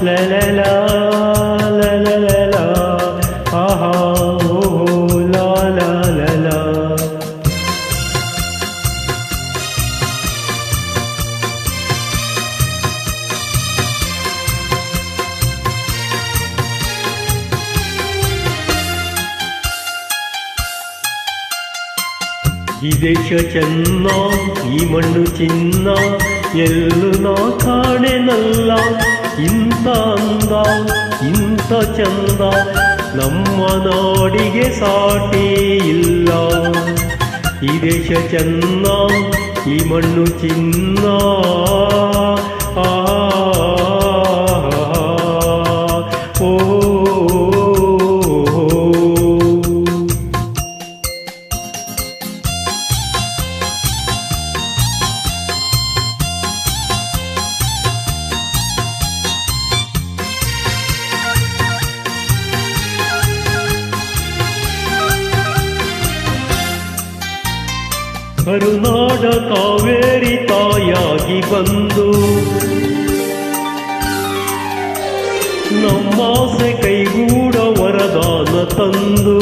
la la la. ಈ ದೇಶ ಚೆನ್ನ ಈ ಮಣ್ಣು ಚಿನ್ನ, ಎಲ್ಲೂ ನಾ ಕಾಣೆನಲ್ಲ. ಇಂಥ ಅಂದ, ಇಂಥ ಚಂದ, ನಮ್ಮ ನಾಡಿಗೆ ಸಾಟಿ ಇಲ್ಲ. ಈ ದೇಶ ಚೆನ್ನ ಈ ಮಣ್ಣು ಚಿನ್ನ. ಆ ಕರುನಾಡ ಕಾವೇರಿ ತಾಯಾಗಿ ಬಂದು ನಮ್ಮಾಸೆ ಕೈಗೂಡ ವರದಾನ ತಂದು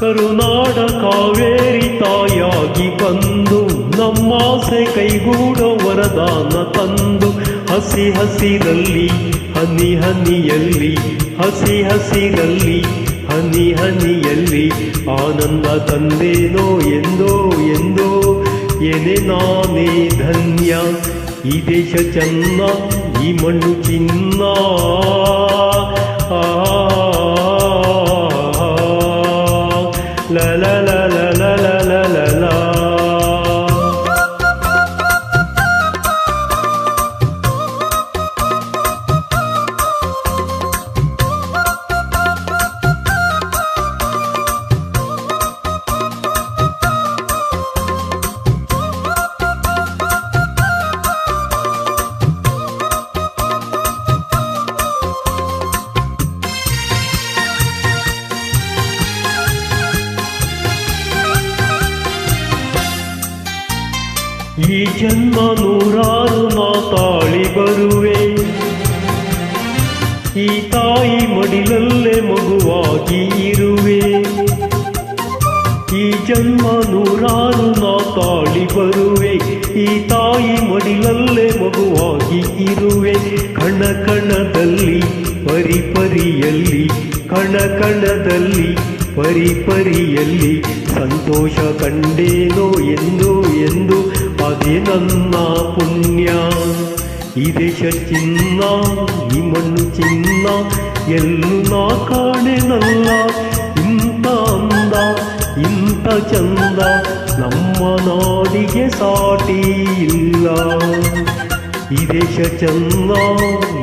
ಕರುನಾಡ ಕಾವೇರಿ ತಾಯಾಗಿ ಬಂದು ನಮ್ಮಾಸೆ ಕೈಗೂಡ ವರದಾನ ತಂದು ಹಸಿ ಹಸಿರಲ್ಲಿ ಹನಿ ಹನಿಯಲ್ಲಿ ಹಸಿ ಹಸಿರಲ್ಲಿ ಹನಿ ಹನಿಯಲ್ಲಿ ಆನಂದ ತಂದೇನೋ ಎಂದೋ ಎಂದೋ ಎನೆ ನಾನೇ ಧನ್ಯ, ಈ ದೇಶ ಚೆನ್ನ, ಈ ಮಣ್ಣು ಚಿನ್ನ. ಈ ಜನ್ಮ ನೂರಾರು ಮಾತಾಳಿ ಬರುವೆ. ಈ ತಾಯಿ ಮಡಿಲಲ್ಲೇ ಮಗುವಾಗಿ ಇರುವೆ. ಈ ಜನ್ಮ ನೂರಾರು ಮಾತಾಳಿ ಬರುವೆ. ಈ ತಾಯಿ ಮಡಿಲಲ್ಲೇ ಮಗುವಾಗಿ ಇರುವೆ. ಕಣ ಕಣದಲ್ಲಿ ಪರಿಪರಿಯಲ್ಲಿ ಕಣ ಕಣದಲ್ಲಿ, ಪರಿ ಪರಿಯಲ್ಲಿ ಸಂತೋಷ ಕಂಡೇನೋ ಎಂದು ಎಂದು ಅದೇ ನನ್ನ ಪುಣ್ಯ. ಈ ದೇಶ ಚಿನ್ನ ಈ ಮಣ್ಣು ಚಿನ್ನ, ಎಲ್ಲೂ ನಾ ಕಾಣೆನಲ್ಲ ಇಂಥ ಅಂದ, ಇಂಥ ಚಂದ ನಮ್ಮ ನಾಡಿಗೆ ಸಾಟಿ ಇಲ್ಲ. ಈ ದೇಶ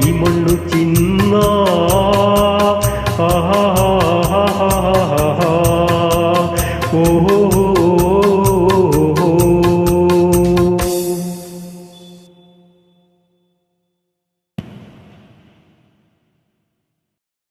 ಈ ಮಣ್ಣು ಚಿನ್ನ